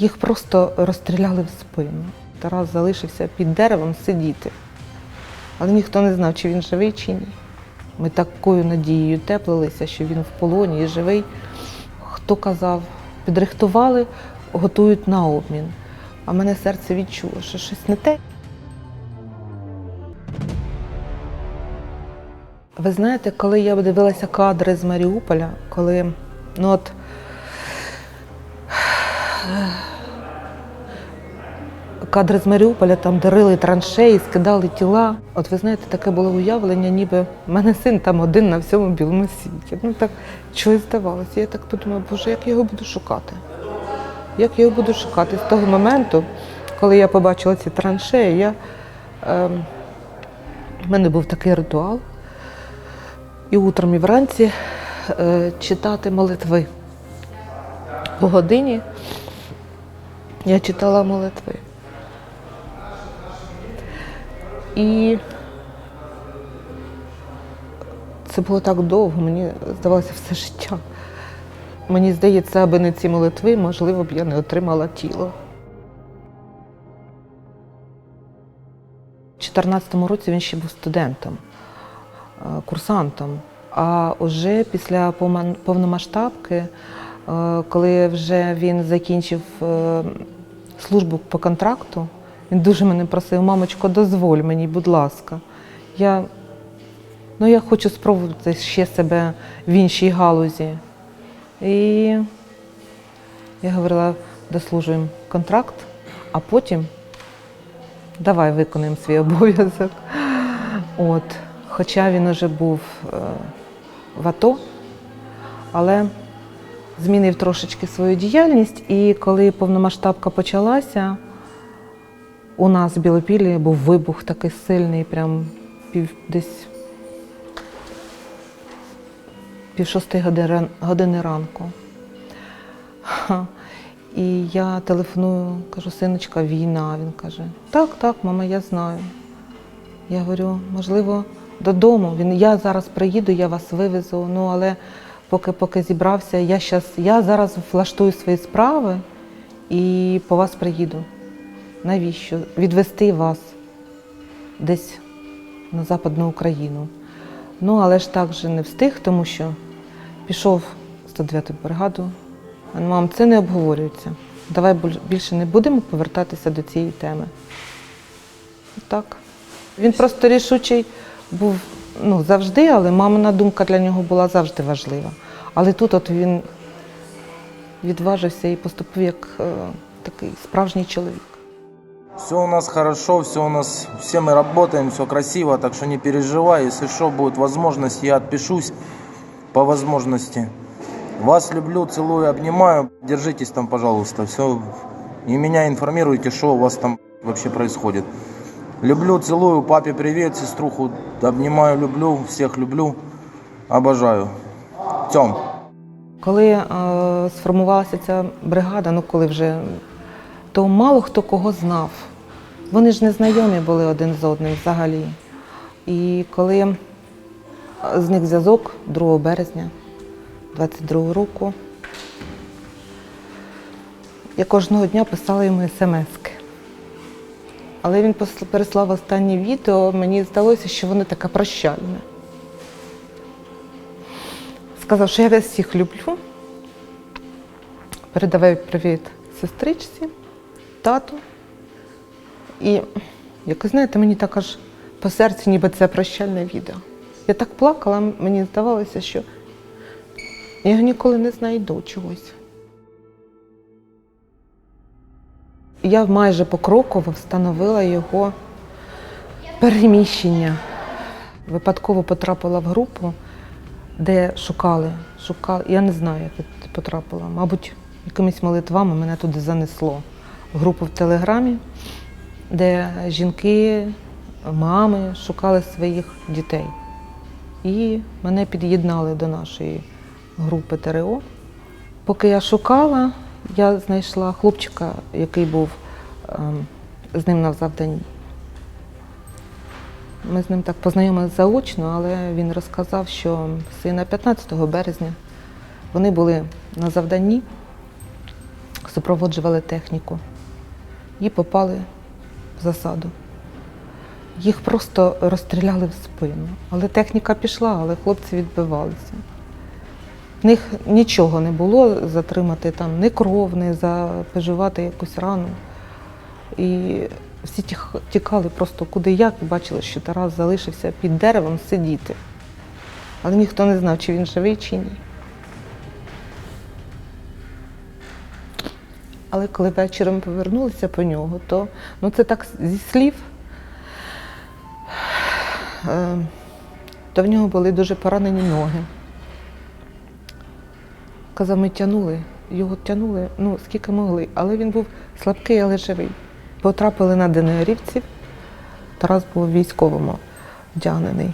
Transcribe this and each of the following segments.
Їх просто розстріляли в спину. Тарас залишився під деревом сидіти. Але ніхто не знав, чи він живий, чи ні. Ми такою надією теплилися, що він в полоні і живий. Хто казав, підрихтували, готують на обмін. А мене серце відчуло, що щось не те. Ви знаєте, коли я дивилася кадри з Маріуполя, коли ну от кадри з Маріуполя, там дарили траншеї, скидали тіла. От ви знаєте, таке було уявлення, ніби в мене син там один на всьому білому світі. Ну так чогось здавалося. Я так подумала, боже, як його буду шукати? Як його буду шукати? З того моменту, коли я побачила ці траншеї, я, ем, в мене був такий ритуал. І утром, і вранці е, читати молитви. По годині я читала молитви. І це було так довго, мені здавалося все життя. Мені здається, аби не ці молитви, можливо б я не отримала тіло. У 2014 році він ще був студентом, е, курсантом. А вже після повномасштабки, е, коли вже він закінчив е, службу по контракту, він дуже мене просив, мамочко, дозволь мені, будь ласка. Я, ну, я хочу спробувати ще себе в іншій галузі. І я говорила, дослужуємо контракт, а потім давай виконаємо свій обов'язок. От. Хоча він уже був е, в АТО, але змінив трошечки свою діяльність. І коли повномасштабка почалася, у нас в Білопіллі був вибух такий сильний, прям пів десь пів години, години ранку. І я телефоную, кажу, синочка, війна. Він каже, так, так, мама, я знаю. Я говорю, можливо, додому. Він, я зараз приїду, я вас вивезу. Ну, але поки, поки зібрався, я, щас, я зараз влаштую свої справи і по вас приїду. Навіщо? Відвести вас десь на Западну Україну. Ну, але ж так же не встиг, тому що пішов в 109-ту бригаду. Мам, це не обговорюється. Давай більше не будемо повертатися до цієї теми. Так. Він просто рішучий був ну, завжди, але мамина думка для нього була завжди важлива. Але тут от він відважився і поступив як е, такий справжній чоловік. Все у нас хорошо, все у нас, все мы работаем, все красиво, так что не переживай, если что, будет возможность, я отпишусь по возможности. Вас люблю, целую, обнимаю, держитесь там, пожалуйста, все. И меня информируйте, что у вас там вообще происходит. Люблю, целую, папе привет, сеструху обнимаю, люблю, всех люблю, обожаю. Тем. Коли е, сформувалася ця бригада, ну коли вже, то мало хто кого знав. Вони ж не знайомі були один з одним взагалі. І коли зник зв'язок 2 березня 22 року, я кожного дня писала йому смски. Але він переслав останнє відео, мені здалося, що воно таке прощальне. Сказав, що я вас всіх люблю. Передавай привіт сестричці, тату. І, як ви знаєте, мені так аж по серцю, ніби це прощальне відео. Я так плакала, мені здавалося, що я ніколи не знайду чогось. Я майже покроково встановила його переміщення. Випадково потрапила в групу, де шукали, шукали. Я не знаю, як я потрапила. Мабуть, якимись молитвами мене туди занесло. Групу в Телеграмі, де жінки, мами шукали своїх дітей. І мене під'єднали до нашої групи ТРО. Поки я шукала, я знайшла хлопчика, який був ем, з ним на завданні. Ми з ним так познайомилися заочно, але він розказав, що сина 15 березня вони були на завданні супроводжували техніку і попали в засаду. Їх просто розстріляли в спину. Але техніка пішла, але хлопці відбивалися. В них нічого не було затримати там ні кров, ні запежувати якусь рану. І всі тікали просто куди як бачили, що Тарас залишився під деревом сидіти. Але ніхто не знав, чи він живий, чи ні. Але коли вечором повернулися по нього, то ну це так зі слів, е, то в нього були дуже поранені ноги. Казав, ми тягнули, його тягнули, ну скільки могли, але він був слабкий, але живий. Потрапили на ДНРівців, Тарас був військовому вдягнений.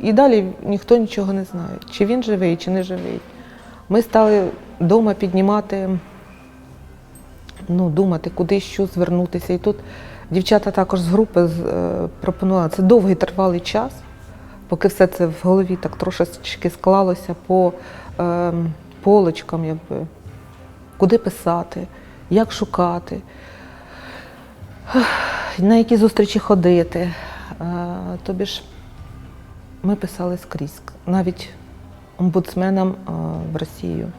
І далі ніхто нічого не знає, чи він живий, чи не живий. Ми стали вдома піднімати, ну, думати, куди що звернутися. І тут дівчата також з групи е, пропонували. Це довгий тривалий час, поки все це в голові так трошечки склалося по е, полочкам, якби, куди писати, як шукати, на які зустрічі ходити. Е, тобі ж ми писали скрізь, навіть омбудсменам е, в Росію.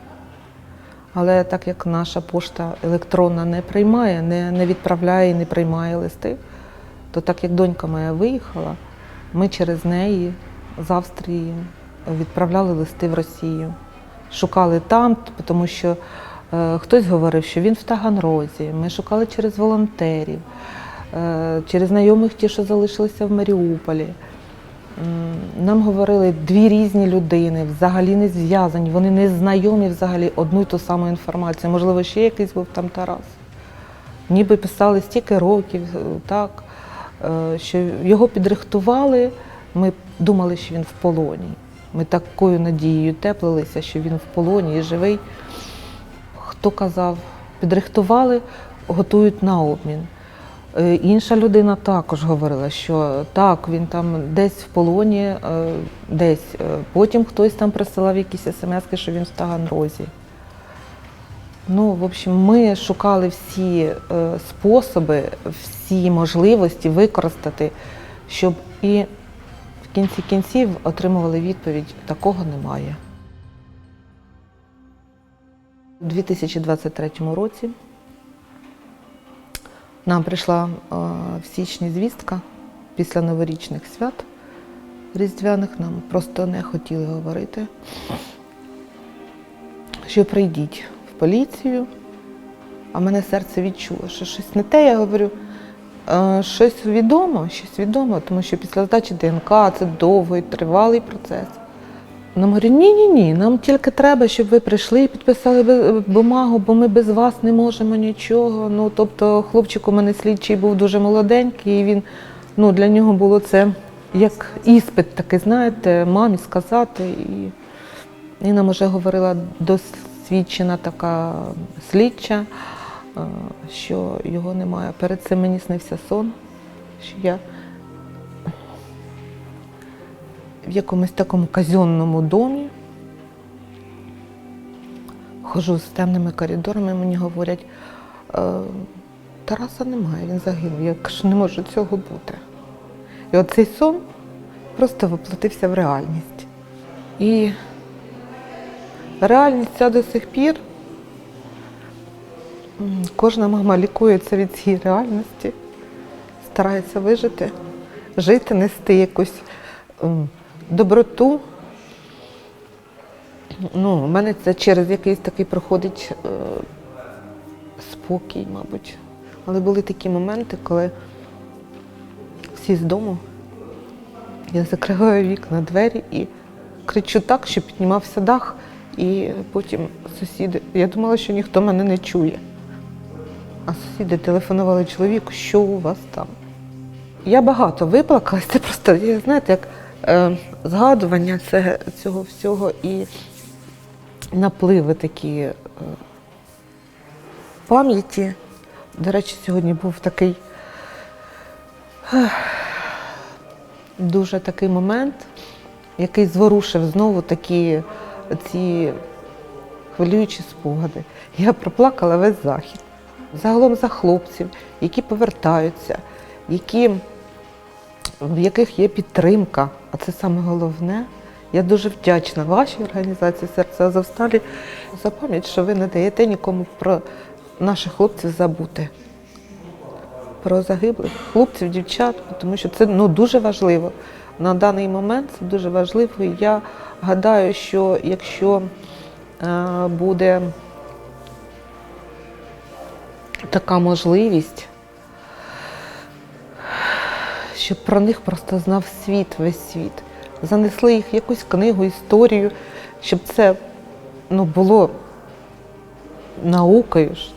Але так як наша пошта електронна не приймає, не, не відправляє і не приймає листи, то так як донька моя виїхала, ми через неї з Австрії відправляли листи в Росію. Шукали там, тому що е, хтось говорив, що він в Таганрозі. Ми шукали через волонтерів, е, через знайомих ті, що залишилися в Маріуполі. Нам говорили дві різні людини, взагалі не зв'язані, вони не знайомі взагалі одну й ту саму інформацію. Можливо, ще якийсь був там Тарас. Ніби писали стільки років, е, так, е, що його підрихтували. Ми думали, що він в полоні. Ми такою надією теплилися, що він в полоні і живий. Хто казав, підрихтували, готують на обмін. Е, Інша людина також говорила, що так, він там десь в полоні, е, десь. Е, Потім хтось там присилав якісь смски, що він в Таганрозі. Ну, в общем, ми шукали всі способи, всі можливості використати, щоб і в кінці кінців отримували відповідь, такого немає. У 2023 році нам прийшла е, в січні звістка після новорічних свят різдвяних. Нам просто не хотіли говорити, що прийдіть в поліцію. А мене серце відчуло, що щось не те. Я говорю, «Е, щось відомо, щось відомо, тому що після здачі ДНК це довгий, тривалий процес. Нам говорять, ні, ні, ні, нам тільки треба, щоб ви прийшли і підписали бумагу, бо ми без вас не можемо нічого. Ну, тобто, хлопчик у мене слідчий був дуже молоденький, і він ну, для нього було це як іспит такий, знаєте, мамі сказати. І Інна вже говорила досвідчена така слідча, е, що його немає. Перед цим мені снився сон, що я в якомусь такому казенному домі. Хожу з темними коридорами, мені говорять, «Е, Тараса немає, він загинув. Я кажу, не може цього бути. І оцей сон просто воплотився в реальність. І реальність ця до сих пір. Кожна мама лікується від цієї реальності, старається вижити, жити, нести якусь доброту. Ну, у мене це через якийсь такий проходить е, спокій, мабуть. Але були такі моменти, коли всі з дому, я закриваю вікна, двері і кричу так, що піднімався дах, і потім сусіди. Я думала, що ніхто мене не чує. А сусіди телефонували чоловіку, що у вас там. Я багато виплакалась, це просто, знаєте, як згадування цього всього і напливи такі е, пам'яті. До речі, сьогодні був такий дуже такий момент, який зворушив знову такі ці хвилюючі спогади. Я проплакала весь захід. Загалом за хлопців, які повертаються, які, в яких є підтримка, а це саме головне. Я дуже вдячна вашій організації серце Азовсталі за пам'ять, що ви не даєте нікому про наших хлопців забути. Про загиблих хлопців, дівчат, тому що це ну, дуже важливо. На даний момент це дуже важливо. Я гадаю, що якщо е, буде така можливість, щоб про них просто знав світ, весь світ. Занесли їх в якусь книгу, історію, щоб це ну, було наукою, ж,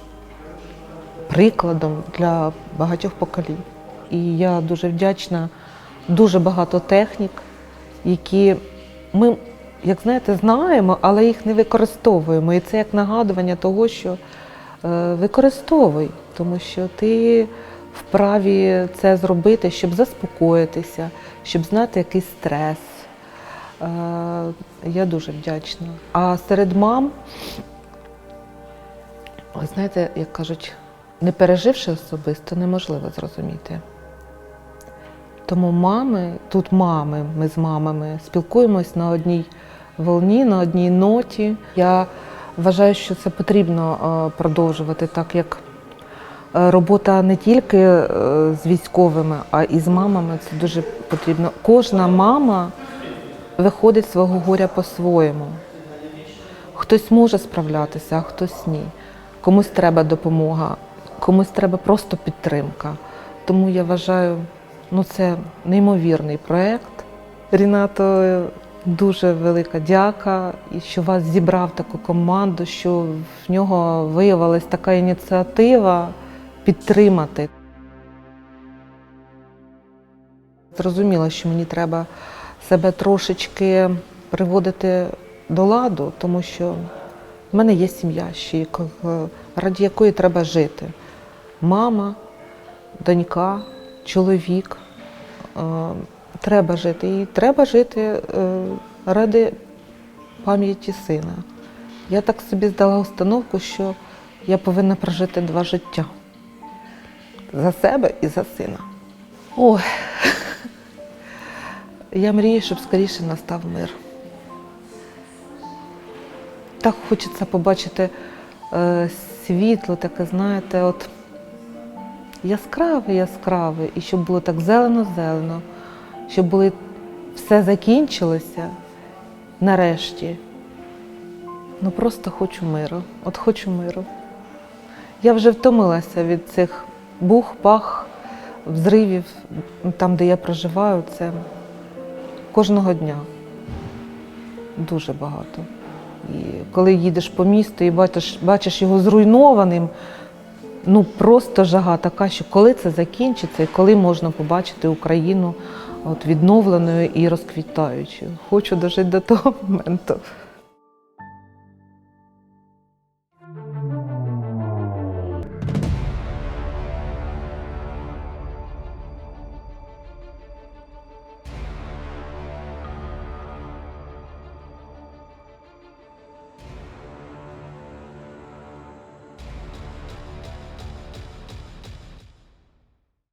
прикладом для багатьох поколінь. І я дуже вдячна, дуже багато технік, які ми, як знаєте, знаємо, але їх не використовуємо. І це як нагадування того, що е, використовуй, тому що ти вправі це зробити, щоб заспокоїтися, щоб знати якийсь стрес. Е, Я дуже вдячна. А серед мам, ви знаєте, як кажуть, не переживши особисто, неможливо зрозуміти. Тому мами, тут мами, ми з мамами спілкуємось на одній волні, на одній ноті. Я вважаю, що це потрібно е, продовжувати, так як робота не тільки е, з військовими, а і з мамами це дуже потрібно. Кожна мама виходить свого горя по-своєму. Хтось може справлятися, а хтось ні. Комусь треба допомога, комусь треба просто підтримка. Тому я вважаю, ну це неймовірний проєкт. Рінато, дуже велика дяка, і що вас зібрав таку команду, що в нього виявилась така ініціатива підтримати. Зрозуміла, що мені треба себе трошечки приводити до ладу, тому що в мене є сім'я, ко- раді якої треба жити. Мама, донька, чоловік. Е, Треба жити. І треба жити е, ради пам'яті сина. Я так собі здала установку, що я повинна прожити два життя за себе і за сина. Ой, я мрію, щоб скоріше настав мир. Так хочеться побачити е, світло, таке, знаєте, от яскраве, яскраве, і щоб було так зелено-зелено, щоб були, все закінчилося нарешті. Ну просто хочу миру. От хочу миру. Я вже втомилася від цих бух-пах, взривів, там, де я проживаю, це кожного дня. Дуже багато. І коли їдеш по місту і бачиш, бачиш його зруйнованим, ну просто жага така, що коли це закінчиться і коли можна побачити Україну от, відновленою і розквітаючою. Хочу дожити до того моменту.